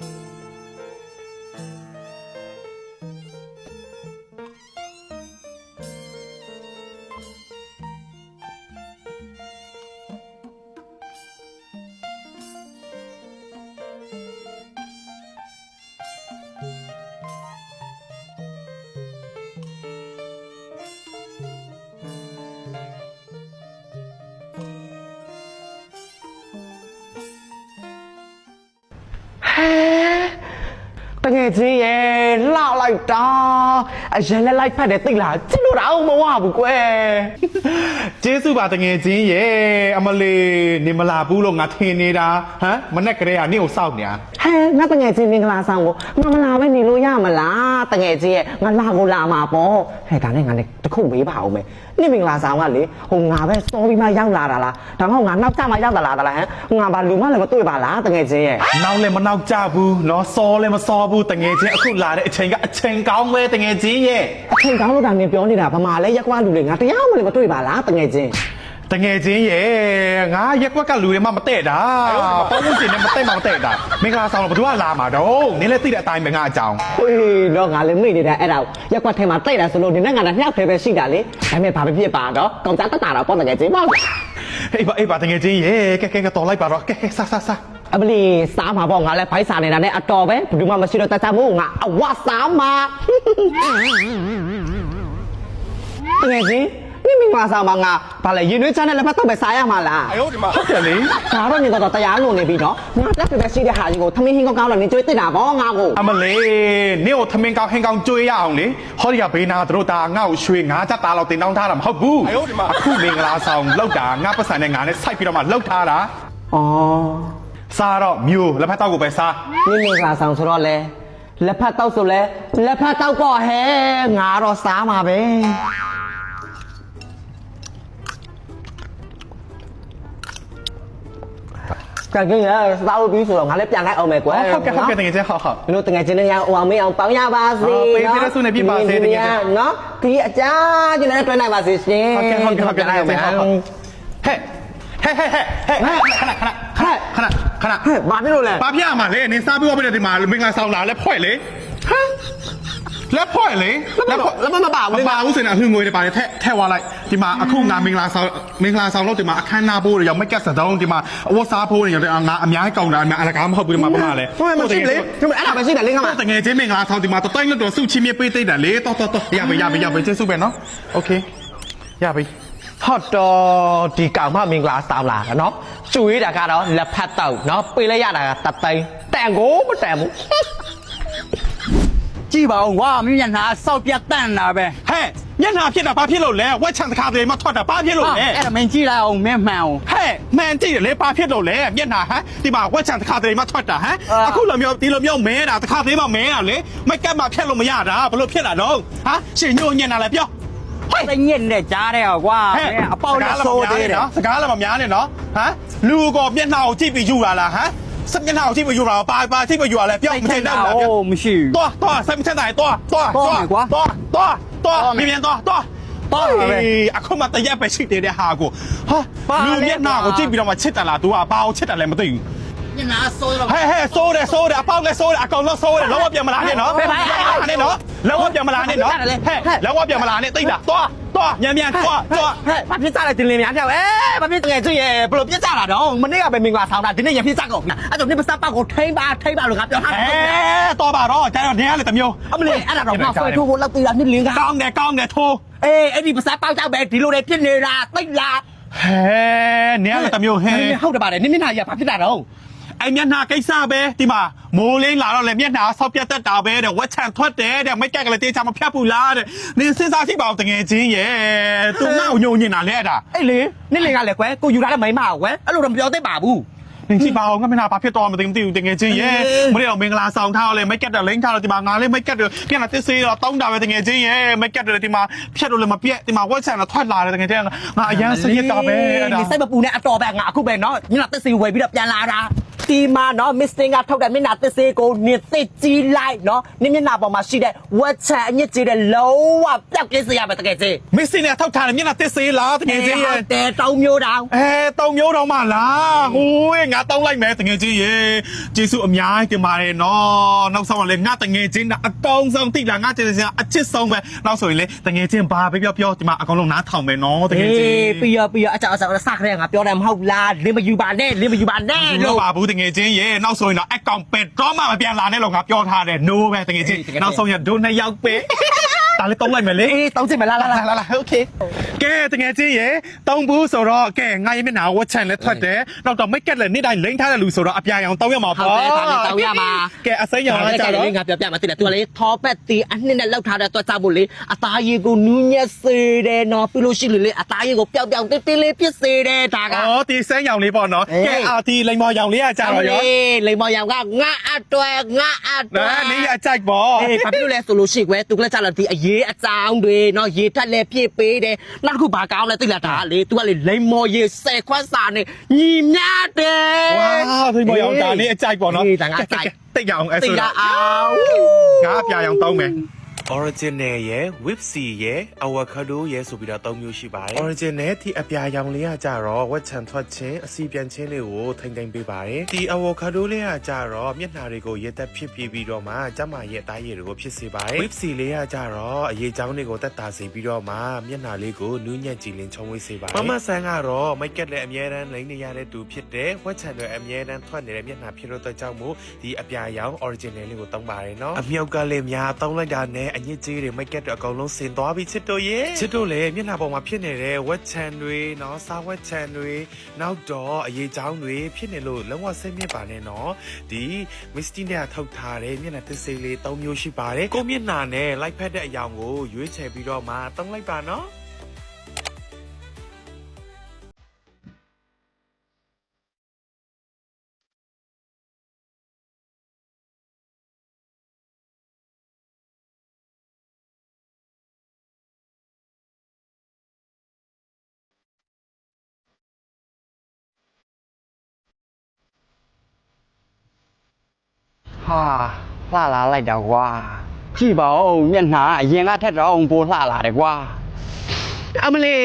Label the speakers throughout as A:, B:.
A: Thank you. ဟဲ ငယ်ချင်းရဲ့လှလိုက်တာအရင်လက်လိုက်ဖက်တယ်သိလားကြည့်လို့တော့မဝဘူးကွယ်
B: ကျေးဇူးပါတငယ်ချင်းရဲ့အမလေးနေမလာဘူးလို့ငါထင်နေတာဟမ်မနဲ့ကလေးကနင့်ကိုစောက်နေတာ
A: ဟဲ့ငါတငယ်ချင်းမင်္ဂလာဆောင်ကိုမမလာပဲနေလို့ရမလားတငယ်ချင်းရဲ့ငါလာကိုလာမှာပေါ့ဟဲ့ဒါနဲ့ငါလည်းတစ်ခုမေးပါအောင်မယ်နေမင်္ဂလာဆောင်ကလေဟိုငါပဲစောပြီးမှရောက်လာတာလားဒါမှမဟုတ်ငါနောက်ကျမှရောက်လာတာလားဟမ်ငါဘာလူမလည်းမတွေ့ပါလားတငယ်ချင်းရဲ့
B: နောက်လည်းမနောက်ကြဘူးနော်စောလည်းမစောဘူးတငယ်ချင်းအခုလာတဲ့အချိန်ကအချိန်ကောင်းပဲတငယ်ချင်းရဲ့
A: အထင်ကောင်းလို့ဒါနေပြောနေတာဗမာလဲရက်ကွာလူတွေငါတရားမှလည်းမတွေ့ပါလားတကယ်ချင်း
B: တငယ်ချင်းရဲ့ငါရက်ကွက်ကလူတွေမှမတဲ့တာပေါင်းဝင်ကျင်နဲ့မတဲ့မှမတဲ့တာမင်္ဂလာဆောင်တော့ဘသူကလာမှာတော့နင်းလည်းသိတဲ့အတိုင်းပဲငါအကြောင်း
A: ဟေးတော့ငါလည်းမိနေတာအဲ့ဒါကိုရက်ကွက်ထဲမှာတိတ်တာဆိုလို့ဒီနေ့ငါလည်းနှစ်ယောက်ထဲပဲရှိတာလေဒါပေမဲ့ဘာပဲဖြစ်ပါတော့ကောင်သားတက်တာတော့ပေါ့တကယ်ချင်းပေါ့
B: အေးပါအေးပါတငယ်ချင်းရဲ့ကဲကဲကဲတော်လိုက်ပါတော့ကဲကဲဆာဆာဆာ
A: အမလီစားမှာပေါ့ငါလည်းဖိုက်စားနေတာနဲ့အတော်ပဲဘယ်သူမှမရှိတော့တတ်တမို့ငါအဝစားမှာတကယ်ချင်းမိမိမစားမှာငါဘာလဲရင်နှွေးချမ်းနဲ့လက်ဖက်တော့ပဲစားရမှာလား
B: ဟုတ်တယ်လေ
A: ဒါတော့နေတော့တရားလုံနေပြီနော်ငါတက်ပြပဲရှိတဲ့ဟာကြီးကိုသမင်းဟင်းကောင်းကောင်းလို့နေကျွေးတက်တာပေါ့ငါကို
B: အမလေးနင့်ကိုသမင်ကောင်းဟင်ကောင်းကြွေးရအောင်လေဟောဒီကဘေးနာတို့ဒါငါ့ကိုရွှေငါးချက်သားလောက်တင်တောင်းထားတာမဟုတ်ဘူးအခုမင်္ဂလာဆောင်လောက်တာငါပတ်စံနဲ့ငါနဲ့စိုက်ပြီးတော့မှလောက်ထားတာ
A: ဩ
B: စားတော့မျိုးလက်ဖက်တော့ကိုပဲစား
A: မိမိကဆောင်ဆိုတော့လေလက်ဖက်တောက်ဆိုလဲလက်ဖက်တောက်ပေါ့ဟဲ့ငါတော့စားမှာပဲကဲကဲရစားလို့ပြီးဆိုတော့ငါလည်းပြန်လိုက်အောင်မယ်ကွယ်
B: ဟုတ်ကဲ့ဟုတ်ကဲ့တကယ်ချင်းဟုတ်ဟုတ်
A: တို့တကယ်ချင်းလည်းရအောင်မေးအောင်ပေါင်းရပါစေ
B: ဟုတ်ပေးပေးတဲ့ဆုနဲ့ပြပါစေတကယ်ချင်း
A: နော်ဒီအကြကျလည်းတွဲနိုင်ပါစေရှင်
B: ဟုတ်ကဲ့ဟုတ်ကဲ့ဟုတ်ကဲ့
A: ပြန်လိုက်အောင်မယ်
B: ဟုတ်ဟုတ်ဟဲ့ဟဲ့ဟဲ့ဟဲ့ခဏခဏခဏခဏ ခဏ
A: ဟဲ့ဘာဖြစ်လို့လဲ
B: ဘာပြရမှာလဲနင်စားပြီးတော့ပြတဲ့ဒီမှာမင်္ဂလာဆောင်လာလဲဖွဲ့လေဟမ်လက်ဖွဲ့လေ
A: လက်ဖွဲ့လက်ဖွဲ့မပါဘူးလေ
B: မပါဘူးစင်တာဟွငွေတွေပါတယ်ထက်ထက်သွားလိုက်ဒီမှာအခုငါမင်္ဂလာဆောင်မင်္ဂလာဆောင်လို့ဒီမှာအခမ်းအနားပိုးတွေရောက်မက်ကက်စတုံးဒီမှာအဝတ်စားပိုးတွေရောက်ငါအများကြီးကောင်းတာအများအလကားမဟုတ်ဘူးဒီမှာဘာမှလဲ
A: ဟုတ်မရှိလေဒီမှာအဲ့ဒါပဲရှိတယ်လေငါမ
B: တငယ်ချင်းမင်္ဂလာဆောင်ဒီမှာတတိုင်းလို့တော့စုချင်းမြပေးသိတာလေတော်တော်တော်ရပါရပါရပါကျေးဇူးပဲနော်โอเคရပါ
A: ဟော့တော်ဒီကောင်မမင်္ဂလာဆောင်လာတာနော်ကျွေးတာကတော့လက်ဖက်တောက်နော်ပေးလိုက်ရတာကတသိန်းတန်ကိုမတန်ဘူး
C: ကြည့်ပါဦးကွာမင်းမျက်နှာစောက်ပြတ်တန့်တာပဲ
B: ဟဲ့မျက်နှာဖြစ်တာဘာဖြစ်လို့လဲဝက်ချန်တခါတည်းမှထွက်တာဘာဖြစ်လို့လဲ
C: အဲ့ဒါမင်းကြည့်လိုက်အောင်မင်းမှန်အောင်
B: ဟဲ့မှန်ကြည့်တယ်လေဘာဖြစ်လို့လဲမျက်နှာဟမ်ဒီမှာဝက်ချန်တခါတည်းမှထွက်တာဟမ်
C: အာ
B: အခုလိုမျိုးဒီလိုမျိုးမဲတာတခါတည်းမှမဲတာလေမက်ကတ်မှဖြတ်လို့မရတာဘလို့ဖြစ်တာတော့ဟာရှင်ညို့ညံ့တာလဲပြော
C: ဟဲ့ညစ်နဲ့ကြားတယ်ကွာမင်းအပေါက်နဲ့ဆိုးသေးတယ်
B: နော်စကားလည်းမများနဲ့နော်ဟမ်လူကောမျက်နှာကိုကြည့်ပြီးယူလာလားဟမ်စမျက်နှာကိုကြည့်ပြီးယူလာပါပါကြည့်ပြီးယူလာလဲပြောမထင်တော့ဘူးလားပြော
C: ဟိုမရှိဘူး
B: သွားသွားစိတ်မချမ်းသာရင်သွားသွား
C: သွားမယ်ကွာ
B: သွားသွားသွား
C: သွားမယ်
B: မြင်မြန်သွားသွား
C: သွားပါပဲ
B: အေးအခုမှတရက်ပဲရှိသေးတဲ့ဟာကိုဟာ
C: ပါလေ
B: လူမျက်နှာကို
C: ကွာ
B: ကြည့်ပြီးတော့မှချစ်တယ်လား तू ကဘာကိုချစ်တယ်လဲမသိဘူး
C: မျက်နှာဆိုးတော့
B: ဟဲ့ဟဲ့စိုးတယ်စိုးတယ်အပေါက်လည်းစိုးတယ်အကောင်လည်းစိုးတယ်လောကပြန်မလာနဲ့နော်
C: ဖေးပါ
B: နဲ့နော်လောကပြန်မလာနဲ့နော်
C: ဟုတ်တယ်လေ
B: ဟဲ့လောကပြန်မလာနဲ့သိလားသွားသွားမြန်မြန်သွားသွား
A: ဟဲ့ဘာဖြစ်ကြလဲဒီလင်များပြောက်အဲဘာဖြစ်တကယ်ကျွေးရဲ့ဘလို့ပြစ်ကြတာတော့မနေ့ကပဲမင်္ဂလာဆောင်တာဒီနေ့ရဖြစ်ကြကုန်နာအဲ့တော့နေပစပတ်ကိုထိမ့်ပါထိမ့်ပါလို့ငါပြောထား
B: အဲ
A: တယ်
B: တော့ပါတော့ကျန်တော့နေရလေတမျိုး
A: အမလေးအဲ့ဒါတော့ငါဆွဲထိုးဖို့လောက်သေးတာနှစ်လင်းက
B: ကောင်းတယ်ကောင်းတယ်ထိုး
A: အေးအဲ့ဒီပစပေါက်ကြောက်ပဲဒီလိုတွေဖြစ်နေတာသိလား
B: ဟဲနေရလေတမျိုးဟဲ
A: ဟုတ်တယ်ပါတယ်နင်းမျက်နှာကြီးဘာဖြစ်တာတော့
B: အဲ့မျက်နှာကိစ္စပဲဒီမှာမိုးလင်းလာတော့လေမျက်နှာဆောက်ပြတ်တတ်တာပဲတဲ့ဝက်ချန်ထွက်တယ်တဲ့မိတ်ကက်ကလေးတေးချမဖြတ်ဘူးလားတဲ့နင်စဉ်းစားကြည့်ပါဦးတကယ်ချင်းရဲ့သူငါ့ကိုညုံညင်တာလေအဲ့ဒါ
A: အဲ့လေနင်းလင်ကလည်းကွယ်ကိုယူထားတဲ့မိန်းမကွယ်အဲ့လိုတော့မပြောသင့်ပါဘူး
B: နင်ကြည့်ပါဦးငါမျက်နှာဘာဖြစ်တော့မသိဘူးမသိဘူးတကယ်ချင်းရဲ့မနေ့တော့မင်္ဂလာဆောင်ထားတော့လေမိတ်ကက်တယ်လိမ့်ထားတော့ဒီမှာငါလေးမိတ်ကက်တယ်ပြန်လာတစ်စေးတော့တောင်းတာပဲတကယ်ချင်းရဲ့မိတ်ကက်တယ်ဒီမှာဖြတ်လို့လည်းမပြက်ဒီမှာဝက်ချန်တော့ထွက်လာတယ်တကယ်ချင်းငါအရန်စရစ်တာပဲအဲ့ဒါ
A: ဒီစိတ်မပူနဲ့အတော်ပဲငါအခုပဲနော်ညနာတက်စီဝယ်ပြီးတော့ပြန်လာတာ ဒီမှာနော်မစ္စတင်ကထုတ်တဲ့မျက်နှာတက်စီကိုနင်သိကြည့်လိုက်နော်နင်မျက်နှာပေါ်မှာရှိတဲ့ဝက်ချန်အညစ်ကြေးတဲ့လုံးဝပျောက်ကင်းစေရမယ်တကယ်ချင်း
B: မစ်စင်နဲ့ထောက်ထားတယ်မျက်နှာတစ်စေးလားတကယ်ချင်းရဲ့
A: တဲ့တောင်းမျိုးတောင်
B: အဲတောင်မျိုးတော်မလားဟိုးငါများတောင်းလိုက်မယ်တငယ်ချင်းရေကျေးဇူးအများကြီးတင်ပါတယ်နော်နောက်ဆုံးကလည်းငါတငယ်ချင်းတာအကောင်းဆုံးတိလာငါတငယ်ချင်းအချစ်ဆုံးပဲနောက်ဆိုရင်လေတငယ်ချင်းဘာပဲပြောပြောဒီမှာအကောင်လုံးနားထောင်မယ်နော်တကယ်ချင်း
A: အေးပြီးရပြီးရအကြောက်အကြောက်စခရဲငါပြောတယ်မဟုတ်လားလင်းမယူပါနဲ့လင်းမယူပါနဲ့
B: လို့
A: လို့
B: ပါဘူးတကချင်းရေနောက်ဆိုရင်တော့အကောင်ပက်တော့မှမပြန်လာနဲ့လို့ငါပြောထားတယ် no ပဲတကယ်ချင်းနောက်ဆုံးရဒိုနှစ်ယောက်ပဲဒါလည်းတောင်းလိုက်မယ်လေ
A: အေးတောင်းချင်မလားလာလာ
B: လာလာโอเค ကဲတကယ်ချင်းရေတောင်းဘူးဆိုတော့ကဲငါရဲ့မျက်နှာဝတ်ချန်လည်းထွက်တယ်နောက်တော့မိတ်ကက်လည်းနေ့တိုင်းလိမ့်ထားတဲ့လူဆိုတော့အပြာရောင်တောင်းရမှာ
A: ဟုတ်
B: ပေါ့
A: တယ်ဒါလည်းတောင်းရမှာ
B: ကဲအစိမ်းရောင်ကကြတော့
A: ငါပြောပြမှာတိတယ်သူကလေထောပက်တီအနှစ်နဲ့လောက်ထားတဲ့တော့ကြောက်ဖို့လေအသားရည်ကိုနူးညက်စေတယ်နော်ပြီးလို့ရှိရင်လေအသားရည်ကိုပျောက်ပျောက်တေးတေးလေးဖြစ်စေတယ်ဒါက
B: อ๋อဒီစမ်းရောင်လေးပေါ့နော်
A: အေး
B: ကဲအာဒီလိမ္မော်ရောင်လေးကကြတော့ရော
A: အေးလိမ္မော်ရောင်ကငါအတွက်ငါအတွက်
B: နော်နေရကြိုက်ပေါ့
A: အေးဘာဖြစ်လို့လဲဆိုလို့ရှိကွယ်သူကလည်းကြလာဒီအရေးအကြောင်းတွေနော်ရေထက်လည်းပြည့်ပေးတယ်နောက်တစ်ခုဘာကောင်းလဲသိလားဒါကလေသူကလေလိမ္မော်ရေဆယ်ခွက်စာနဲ့ညီမြတယ်
B: ဝါဒီမော်ရောင်ဒါလေးအကြိုက်ပေါ့နော်
A: အေးဒါငါကြိုက်
B: တိတ်ရအောင်အဲ့
A: သိ
B: ဆို
A: လား
B: တော့
A: အောင်
B: ငါအပြာရောင်တောင်းမယ်
D: original ရယ် whipsy ရယ် avocado ရယ်ဆိုပြီးတော့သုံးမျိုးရှိပါတယ် original ဒီအပြာရောင်လေးကကြတော့ဝက်ချန်ထွက်ခြင်းအစီပြန်ခြင်းလေးကိုထိမ့်သိမ့်ပေးပါတယ်ဒီ avocado လေးကကြတော့မျက်နှာတွေကိုရေတက်ဖြစ်ပြီးပြီးတော့မှကျမရဲ့အသားရည်တွေကိုဖြစ်စေပါတယ် whipsy လေးကကြတော့အရေးချောင်းတွေကိုတက်တာစေပြီးတော့မှမျက်နှာလေးကိုနူးညံ့ကြည်လင်ချုံဝေးစေပါတယ်မမဆန်ကတော့မိတ်ကက်လည်းအမြဲတမ်းလိမ့်နေရတဲ့သူဖြစ်တယ်ဝက်ချန်တွေအမြဲတမ်းထွက်နေတဲ့မျက်နှာဖြစ်လို့တော့ကြောင့်မို့ဒီအပြာရောင် original လေးကိုသုံးပါတယ်နော်အမြောက်ကလည်းများသုံးလိုက်တာနဲ့အညစ်အကြေးတွေမိတ်ကက်တွေအကုန်လုံးဆင်သွားပြီချစ်တို့ရဲ့ချစ်တို့လည်းမျက်နှာပေါ်မှာဖြစ်နေတဲ့ဝက်ချန်တွေနော်စားဝက်ချန်တွေနောက်တော့အရေးချောင်းတွေဖြစ်နေလို့လုံးဝစိတ်မြင့်ပါနဲ့နော်ဒီ Misty နဲ့ထုတ်ထားတဲ့မျက်နှာတစ်စိလေး၃မျိုးရှိပါတယ်ကိုမျက်နှာနဲ့လိုက်ဖက်တဲ့အယောင်ကိုရွေးချယ်ပြီးတော့မှသုံးလိုက်ပါနော်
A: ဟာလှလာလိုက်တာကွာကြည့်ပါဦးမျက်နှာအရင်ကထက်တော့ပိုလှလာတယ်ကွာအမလေး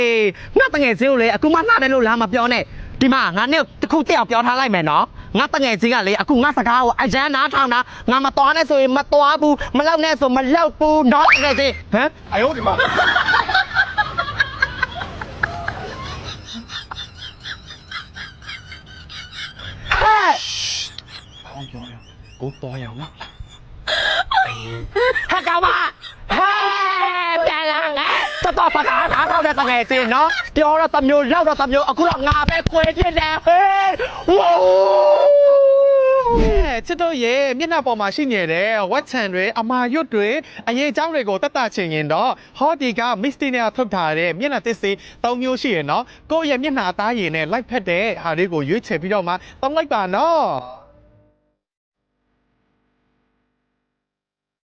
A: ငါတငယ်ချင်းကိုလေအခုမှလှတယ်လို့လားမပြောနဲ့ဒီမှာငါနဲ့တစ်ခုတက်အောင်ပြောထားလိုက်မယ်နော်ငါတငယ်ချင်းကလေအခုငါစကားကိုအရန်နားထောင်တာငါမတော်နဲ့ဆိုရင်မတော်ဘူးမလောက်နဲ့ဆိုမလောက်ဘူးနော်တကယ်ချင်းဟမ်
B: အယောဒီမှာ
A: ဟာ ကောင်မဟဲပြန်လာငါတော်တော်စကားနားထောင်တဲ့တငယ်ချင်းနော်ပြောတော့တစ်မျိုးလောက်တော့တစ်မျိုးအခုတော့ငါပဲခွေဖြစ်တယ်ဟေးဝိုး
B: ချစ်တို့ရဲ့မျက်နှာပေါ်မှာရှိနေတဲ့ဝက်ချန်တွေအမာရွတ်တွေအရေးအကြောင်းတွေကိုတက်တာချင်ရင်တော့ဟောဒီက Misty နဲ့ထုတ်ထားတဲ့မျက်နှာတစ်စေး၃မျိုးရှိရယ်နော်ကိုယ့်ရဲ့မျက်နှာအသားရည်နဲ့လိုက်ဖက်တဲ့ဟာလေးကိုရွေးချယ်ပြီးတော့မှတောင်းလိုက်ပါနော်